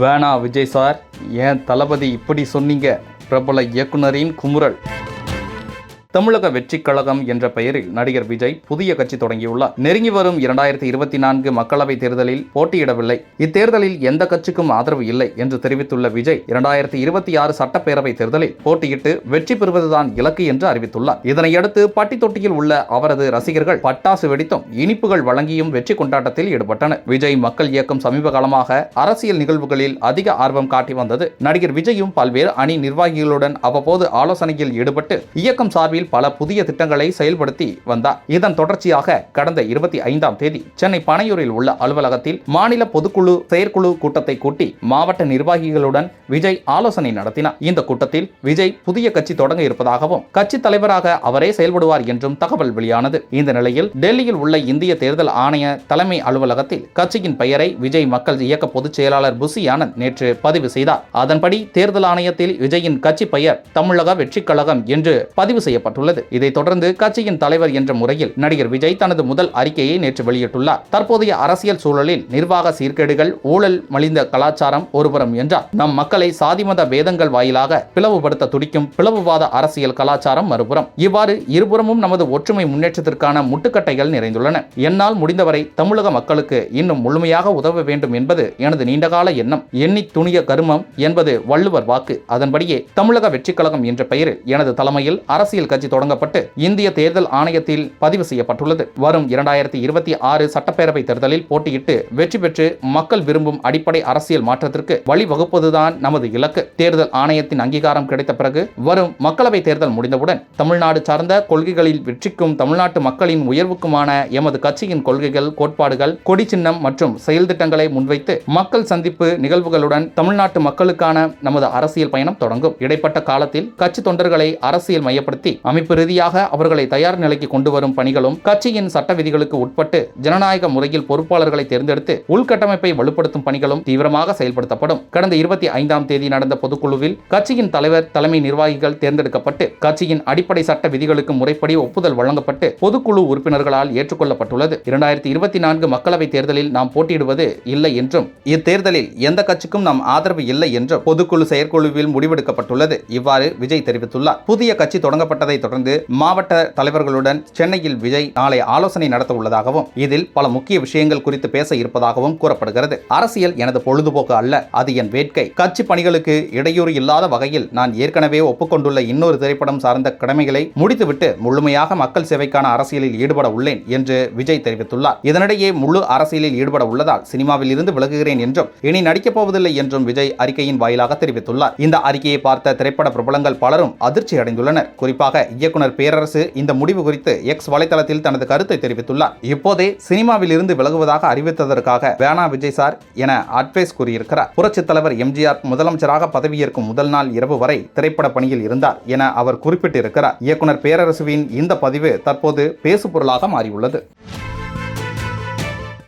வேணா விஜய் சார் ஏன் தளபதி இப்படி சொன்னீங்க? பிரபல இயக்குனரின் குமுறல். தமிழக வெற்றிக் கழகம் என்ற பெயரில் நடிகர் விஜய் புதிய கட்சி தொடங்கியுள்ளார். நெருங்கி வரும் இரண்டாயிரத்தி இருபத்தி நான்கு மக்களவைத் தேர்தலில் போட்டியிடவில்லை. இத்தேர்தலில் எந்த கட்சிக்கும் ஆதரவு இல்லை என்று தெரிவித்துள்ள விஜய் இரண்டாயிரத்தி இருபத்தி ஆறு சட்டப்பேரவை தேர்தலில் போட்டியிட்டு வெற்றி பெறுவதுதான் இலக்கு என்று அறிவித்துள்ளார். இதனையடுத்து பட்டி தொட்டியில் உள்ள அவரது ரசிகர்கள் பட்டாசு வெடித்தும் இனிப்புகள் வழங்கியும் வெற்றி கொண்டாட்டத்தில் ஈடுபட்டனர். விஜய் மக்கள் இயக்கம் சமீப காலமாக அரசியல் நிகழ்வுகளில் அதிக ஆர்வம் காட்டி வந்தது. நடிகர் விஜயும் பல்வேறு அணி நிர்வாகிகளுடன் அவ்வப்போது ஆலோசனையில் ஈடுபட்டு இயக்கம் சார்பில் பல புதிய திட்டங்களை செயல்படுத்தி வந்தார். இதன் தொடர்ச்சியாக கடந்த இருபத்தி ஐந்தாம் தேதி சென்னை பனையூரில் உள்ள அலுவலகத்தில் மாநில பொதுக்குழு செயற்குழு கூட்டத்தை கூட்டி மாவட்ட நிர்வாகிகளுடன் விஜய் ஆலோசனை நடத்தினார். இந்த கூட்டத்தில் விஜய் புதிய கட்சி தொடங்க இருப்பதாகவும் கட்சி தலைவராக அவரே செயல்படுவார் என்றும் தகவல் வெளியானது. இந்த நிலையில் டெல்லியில் உள்ள இந்திய தேர்தல் ஆணைய தலைமை அலுவலகத்தில் கட்சியின் பெயரை விஜய் மக்கள் இயக்க பொதுச் செயலாளர் புசி ஆனந்த் நேற்று பதிவு செய்தார். அதன்படி தேர்தல் ஆணையத்தில் விஜயின் கட்சி பெயர் தமிழக வெற்றிக் கழகம் என்று பதிவு வெளியிடப்பட்டுள்ளது. இதைத் தொடர்ந்து கட்சியின் தலைவர் என்ற முறையில் நடிகர் விஜய் தனது முதல் அறிக்கையை நேற்று வெளியிட்டுள்ளார். தற்போதைய அரசியல் சூழலில் நிர்வாக சீர்கேடுகள் ஊழல் மலிந்த கலாச்சாரம் ஒருபுறம் என்றார் நம் மக்களை சாதிமத பேதங்கள் வாயிலாக பிளவுபடுத்த துடிக்கும் பிளவுவாத அரசியல் கலாச்சாரம் மறுபுறம். இவ்வாறு இருபுறமும் நமது ஒற்றுமை முன்னேற்றத்திற்கான முட்டுக்கட்டைகள் நிறைந்துள்ளன. என்னால் முடிந்தவரை தமிழக மக்களுக்கு இன்னும் முழுமையாக உதவ வேண்டும் என்பது எனது நீண்டகால எண்ணம். எண்ணி துணிய கருமம் என்பது வள்ளுவர் வாக்கு. அதன்படியே தமிழக வெற்றிக் கழகம் என்ற பெயரில் எனது தலைமையில் அரசியல் கட்சி கட்சி தொடங்கப்பட்டு இந்திய தேர்தல் ஆணையத்தில் பதிவு செய்யப்பட்டுள்ளது. வரும் இரண்டாயிரத்தி இருபத்தி ஆறு சட்டப்பேரவை தேர்தலில் போட்டியிட்டு வெற்றி பெற்று மக்கள் விரும்பும் அடிப்படை அரசியல் மாற்றத்திற்கு வழிவகுப்பதுதான் நமது இலக்கு. தேர்தல் ஆணையத்தின் அங்கீகாரம் கிடைத்த பிறகு வரும் மக்களவை தேர்தல் முடிந்தவுடன் தமிழ்நாடு சார்ந்த கொள்கைகளில் வெற்றிக்கும் தமிழ்நாட்டு மக்களின் உயர்வுக்குமான எமது கட்சியின் கொள்கைகள் கோட்பாடுகள் கொடி சின்னம் மற்றும் செயல் திட்டங்களை முன்வைத்து மக்கள் சந்திப்பு நிகழ்வுகளுடன் தமிழ்நாட்டு மக்களுக்கான நமது அரசியல் பயணம் தொடங்கும். இடைப்பட்ட காலத்தில் கட்சி தொண்டர்களை அரசியல் மையப்படுத்தி அமைப்பு ரீதியாக அவர்களை தயார் நிலைக்கு கொண்டு வரும் பணிகளும் கட்சியின் சட்ட விதிகளுக்கு உட்பட்டு ஜனநாயக முறையில் பொறுப்பாளர்களை தேர்ந்தெடுத்து உள்கட்டமைப்பை வலுப்படுத்தும் பணிகளும் தீவிரமாக செயல்படுத்தப்படும். கடந்த இருபத்தி ஐந்தாம் தேதி நடந்த பொதுக்குழுவில் கட்சியின் தலைவர் தலைமை நிர்வாகிகள் தேர்ந்தெடுக்கப்பட்டு கட்சியின் அடிப்படை சட்ட விதிகளுக்கு முறைப்படி ஒப்புதல் வழங்கப்பட்டு பொதுக்குழு உறுப்பினர்களால் ஏற்றுக்கொள்ளப்பட்டுள்ளது. இரண்டாயிரத்தி இருபத்தி நான்கு மக்களவைத் தேர்தலில் நாம் போட்டியிடுவது இல்லை என்றும் இத்தேர்தலில் எந்த கட்சிக்கும் நாம் ஆதரவு இல்லை என்றும் பொதுக்குழு செயற்குழுவில் முடிவெடுக்கப்பட்டுள்ளது. இவ்வாறு விஜய் தெரிவித்துள்ளார். புதிய கட்சி தொடங்கப்பட்டதை தொடர்ந்து மாவட்ட தலைவர்களுடன் சென்னையில் விஜய் நாளை ஆலோசனை நடத்த உள்ளதாகவும் இதில் பல முக்கிய விஷயங்கள் குறித்து பேச இருப்பதாகவும் கூறப்படுகிறது. அரசியல் எனது பொழுதுபோக்கு அல்ல அது என் வேட்கை. கட்சி பணிகளுக்கு இடையூறு இல்லாத வகையில் நான் ஏற்கனவே ஒப்புக்கொண்டுள்ள இன்னொரு திரைப்படம் சார்ந்த கடமைகளை முடித்துவிட்டு முழுமையாக மக்கள் சேவைக்கான அரசியலில் ஈடுபட உள்ளேன் என்று விஜய் தெரிவித்துள்ளார். இதனிடையே முழு அரசியலில் ஈடுபட உள்ளதால் சினிமாவில் இருந்து விலகுகிறேன் என்றும் இனி நடிக்கப் போவதில்லை என்றும் விஜய் அறிக்கையின் வாயிலாக தெரிவித்துள்ளார். இந்த அறிக்கையை பார்த்த திரைப்பட பிரபலங்கள் பலரும் அதிர்ச்சி அடைந்துள்ளனர் குறிப்பாக இயக்குனர் பேரரசு இந்த முடிவு குறித்து எக்ஸ் வலைதளத்தில் தனது கருத்தை தெரிவித்துள்ளார். இப்போதே சினிமாவில் இருந்து விலகுவதாக அறிவித்ததற்காக வேணா விஜய் சார் என அட்வைஸ் கூறியிருக்கிறார். புரட்சித் தலைவர் எம்ஜிஆர் முதலமைச்சராக பதவியேற்கும் முதல் நாள் இரவு வரை திரைப்பட பணியில் இருந்தார் என அவர் குறிப்பிட்டிருக்கிறார். இயக்குனர் பேரரசுவின் இந்த பதிவு தற்போது பேசுபொருளாக மாறியுள்ளது.